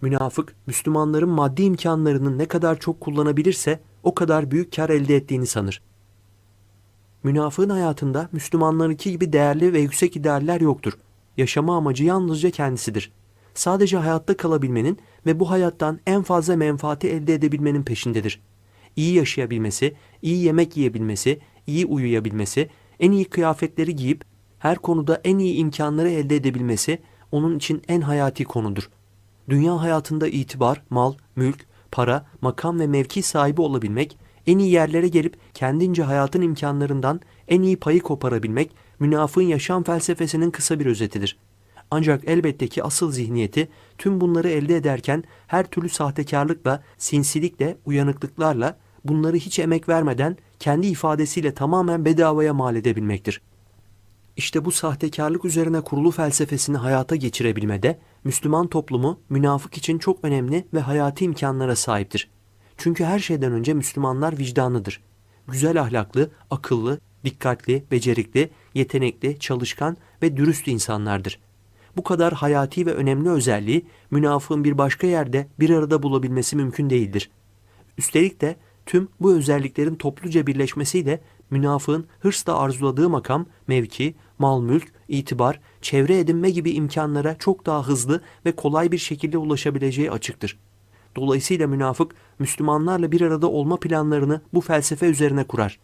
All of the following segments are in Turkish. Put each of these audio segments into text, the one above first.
Münafık, Müslümanların maddi imkanlarını ne kadar çok kullanabilirse o kadar büyük kar elde ettiğini sanır. Münafığın hayatında Müslümanlarınki gibi değerli ve yüksek idealler yoktur. Yaşama amacı yalnızca kendisidir. Sadece hayatta kalabilmenin ve bu hayattan en fazla menfaati elde edebilmenin peşindedir. İyi yaşayabilmesi, iyi yemek yiyebilmesi, iyi uyuyabilmesi, en iyi kıyafetleri giyip her konuda en iyi imkanları elde edebilmesi onun için en hayati konudur. Dünya hayatında itibar, mal, mülk, para, makam ve mevki sahibi olabilmek, en iyi yerlere gelip kendince hayatın imkanlarından en iyi payı koparabilmek münafığın yaşam felsefesinin kısa bir özetidir. Ancak elbette ki asıl zihniyeti tüm bunları elde ederken her türlü sahtekarlıkla, sinsilikle, uyanıklıklarla bunları hiç emek vermeden kendi ifadesiyle tamamen bedavaya mal edebilmektir. İşte bu sahtekarlık üzerine kurulu felsefesini hayata geçirebilmede Müslüman toplumu münafık için çok önemli ve hayati imkanlara sahiptir. Çünkü her şeyden önce Müslümanlar vicdanlıdır. Güzel ahlaklı, akıllı, dikkatli, becerikli, yetenekli, çalışkan ve dürüst insanlardır. Bu kadar hayati ve önemli özelliği münafığın bir başka yerde bir arada bulabilmesi mümkün değildir. Üstelik de tüm bu özelliklerin topluca birleşmesiyle münafığın hırsla arzuladığı makam, mevki, mal mülk, itibar, çevre edinme gibi imkanlara çok daha hızlı ve kolay bir şekilde ulaşabileceği açıktır. Dolayısıyla münafık Müslümanlarla bir arada olma planlarını bu felsefe üzerine kurar.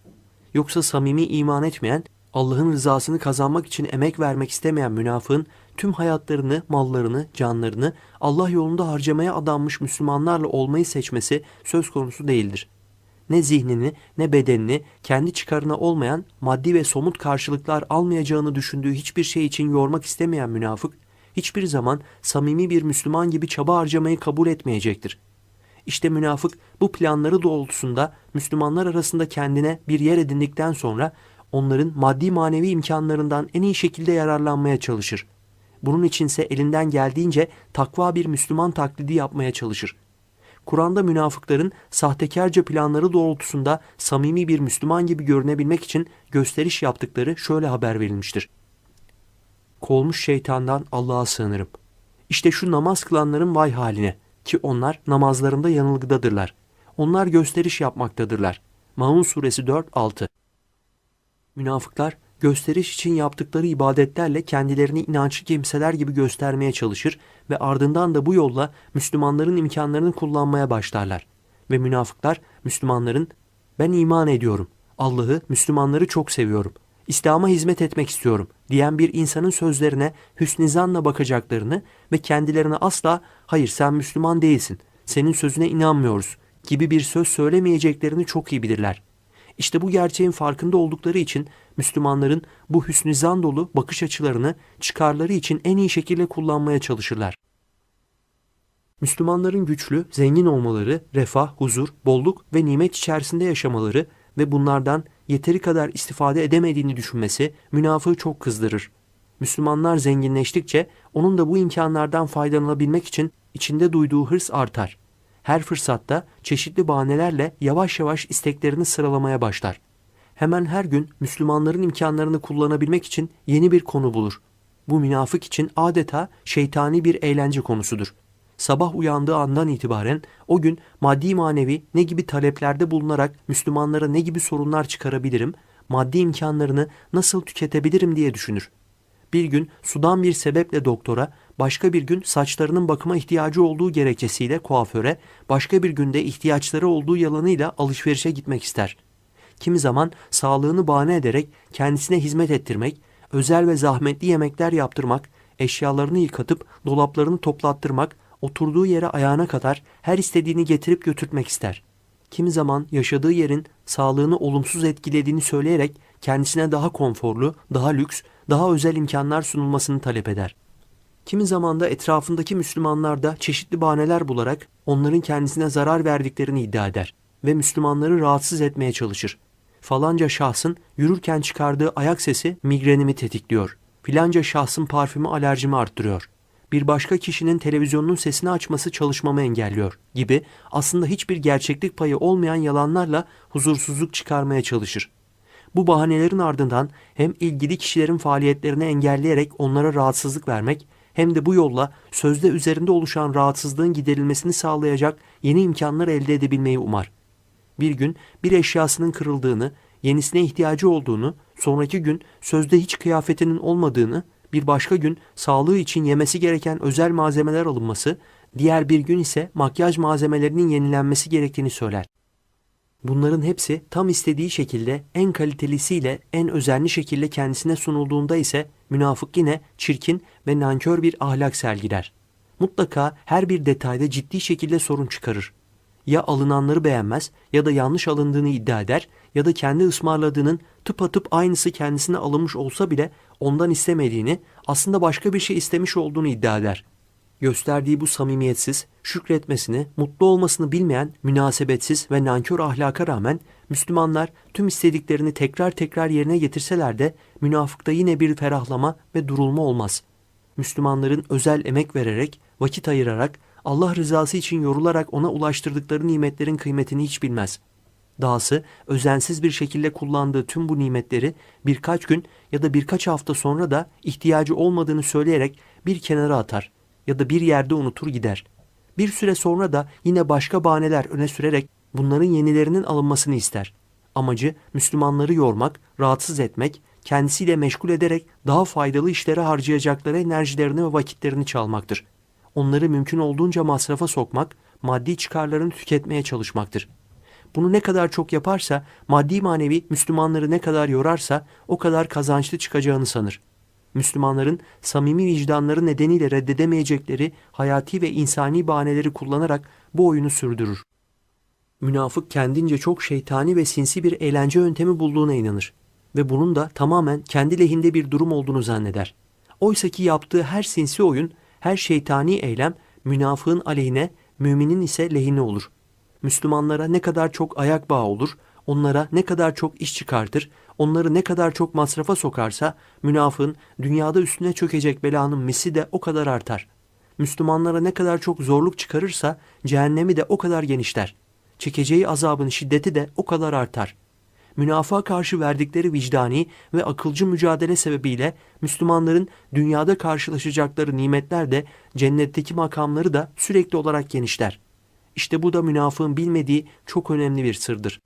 Yoksa samimi iman etmeyen, Allah'ın rızasını kazanmak için emek vermek istemeyen münafığın tüm hayatlarını, mallarını, canlarını Allah yolunda harcamaya adanmış Müslümanlarla olmayı seçmesi söz konusu değildir. Ne zihnini ne bedenini kendi çıkarına olmayan maddi ve somut karşılıklar almayacağını düşündüğü hiçbir şey için yormak istemeyen münafık, hiçbir zaman samimi bir Müslüman gibi çaba harcamayı kabul etmeyecektir. İşte münafık bu planları doğrultusunda Müslümanlar arasında kendine bir yer edindikten sonra onların maddi manevi imkanlarından en iyi şekilde yararlanmaya çalışır. Bunun içinse elinden geldiğince takva bir Müslüman taklidi yapmaya çalışır. Kur'an'da münafıkların sahtekarca planları doğrultusunda samimi bir Müslüman gibi görünebilmek için gösteriş yaptıkları şöyle haber verilmiştir. Kovulmuş şeytandan Allah'a sığınırım. İşte şu namaz kılanların vay haline ki onlar namazlarında yanılgıdadırlar. Onlar gösteriş yapmaktadırlar. Maun suresi 4-6 Münafıklar gösteriş için yaptıkları ibadetlerle kendilerini inançlı kimseler gibi göstermeye çalışır ve ardından da bu yolla Müslümanların imkanlarını kullanmaya başlarlar. Ve münafıklar Müslümanların ben iman ediyorum, Allah'ı, Müslümanları çok seviyorum, İslam'a hizmet etmek istiyorum diyen bir insanın sözlerine hüsnizanla bakacaklarını ve kendilerine asla hayır sen Müslüman değilsin, senin sözüne inanmıyoruz gibi bir söz söylemeyeceklerini çok iyi bilirler. İşte bu gerçeğin farkında oldukları için Müslümanların bu hüsnü zan dolu bakış açılarını çıkarları için en iyi şekilde kullanmaya çalışırlar. Müslümanların güçlü, zengin olmaları, refah, huzur, bolluk ve nimet içerisinde yaşamaları ve bunlardan yeteri kadar istifade edemediğini düşünmesi münafığı çok kızdırır. Müslümanlar zenginleştikçe onun da bu imkanlardan faydalanabilmek için içinde duyduğu hırs artar. Her fırsatta çeşitli bahanelerle yavaş yavaş isteklerini sıralamaya başlar. Hemen her gün Müslümanların imkanlarını kullanabilmek için yeni bir konu bulur. Bu münafık için adeta şeytani bir eğlence konusudur. Sabah uyandığı andan itibaren o gün maddi manevi ne gibi taleplerde bulunarak Müslümanlara ne gibi sorunlar çıkarabilirim, maddi imkanlarını nasıl tüketebilirim diye düşünür. Bir gün sudan bir sebeple doktora, başka bir gün saçlarının bakıma ihtiyacı olduğu gerekçesiyle kuaföre, başka bir günde ihtiyaçları olduğu yalanıyla alışverişe gitmek ister. Kimi zaman sağlığını bahane ederek kendisine hizmet ettirmek, özel ve zahmetli yemekler yaptırmak, eşyalarını yıkatıp dolaplarını toplattırmak, oturduğu yere ayağına kadar her istediğini getirip götürtmek ister. Kimi zaman yaşadığı yerin sağlığını olumsuz etkilediğini söyleyerek kendisine daha konforlu, daha lüks, daha özel imkanlar sunulmasını talep eder. Kimi zaman da etrafındaki Müslümanlar da çeşitli bahaneler bularak onların kendisine zarar verdiklerini iddia eder ve Müslümanları rahatsız etmeye çalışır. Falanca şahsın yürürken çıkardığı ayak sesi migrenimi tetikliyor. Filanca şahsın parfümü alerjimi arttırıyor. Bir başka kişinin televizyonunun sesini açması çalışmamı engelliyor gibi aslında hiçbir gerçeklik payı olmayan yalanlarla huzursuzluk çıkarmaya çalışır. Bu bahanelerin ardından hem ilgili kişilerin faaliyetlerini engelleyerek onlara rahatsızlık vermek hem de bu yolla sözde üzerinde oluşan rahatsızlığın giderilmesini sağlayacak yeni imkanlar elde edebilmeyi umar. Bir gün bir eşyasının kırıldığını, yenisine ihtiyacı olduğunu, sonraki gün sözde hiç kıyafetinin olmadığını, bir başka gün sağlığı için yemesi gereken özel malzemeler alınması, diğer bir gün ise makyaj malzemelerinin yenilenmesi gerektiğini söyler. Bunların hepsi tam istediği şekilde en kalitelisiyle en özenli şekilde kendisine sunulduğunda ise münafık yine çirkin ve nankör bir ahlak sergiler. Mutlaka her bir detayda ciddi şekilde sorun çıkarır. Ya alınanları beğenmez ya da yanlış alındığını iddia eder ya da kendi ısmarladığının tıpatıp aynısı kendisine alınmış olsa bile ondan istemediğini aslında başka bir şey istemiş olduğunu iddia eder gösterdiği bu samimiyetsiz, şükretmesini, mutlu olmasını bilmeyen münasebetsiz ve nankör ahlaka rağmen Müslümanlar tüm istediklerini tekrar tekrar yerine getirseler de münafıkta yine bir ferahlama ve durulma olmaz. Müslümanların özel emek vererek, vakit ayırarak, Allah rızası için yorularak ona ulaştırdıkları nimetlerin kıymetini hiç bilmez. Dahası özensiz bir şekilde kullandığı tüm bu nimetleri birkaç gün ya da birkaç hafta sonra da ihtiyacı olmadığını söyleyerek bir kenara atar ya da bir yerde unutur gider. Bir süre sonra da yine başka bahaneler öne sürerek bunların yenilerinin alınmasını ister. Amacı Müslümanları yormak, rahatsız etmek, kendisiyle meşgul ederek daha faydalı işlere harcayacakları enerjilerini ve vakitlerini çalmaktır. Onları mümkün olduğunca masrafa sokmak, maddi çıkarlarını tüketmeye çalışmaktır. Bunu ne kadar çok yaparsa, maddi manevi Müslümanları ne kadar yorarsa o kadar kazançlı çıkacağını sanır. Müslümanların samimi vicdanları nedeniyle reddedemeyecekleri hayati ve insani bahaneleri kullanarak bu oyunu sürdürür. Münafık kendince çok şeytani ve sinsi bir eğlence yöntemi bulduğuna inanır ve bunun da tamamen kendi lehinde bir durum olduğunu zanneder. Oysa ki yaptığı her sinsi oyun, her şeytani eylem münafığın aleyhine, müminin ise lehine olur. Müslümanlara ne kadar çok ayak bağı olur, onlara ne kadar çok iş çıkartır, onları ne kadar çok masrafa sokarsa münafığın dünyada üstüne çökecek belanın misi de o kadar artar. Müslümanlara ne kadar çok zorluk çıkarırsa cehennemi de o kadar genişler. Çekeceği azabın şiddeti de o kadar artar. Münafığa karşı verdikleri vicdani ve akılcı mücadele sebebiyle Müslümanların dünyada karşılaşacakları nimetler de cennetteki makamları da sürekli olarak genişler. İşte bu da münafığın bilmediği çok önemli bir sırdır.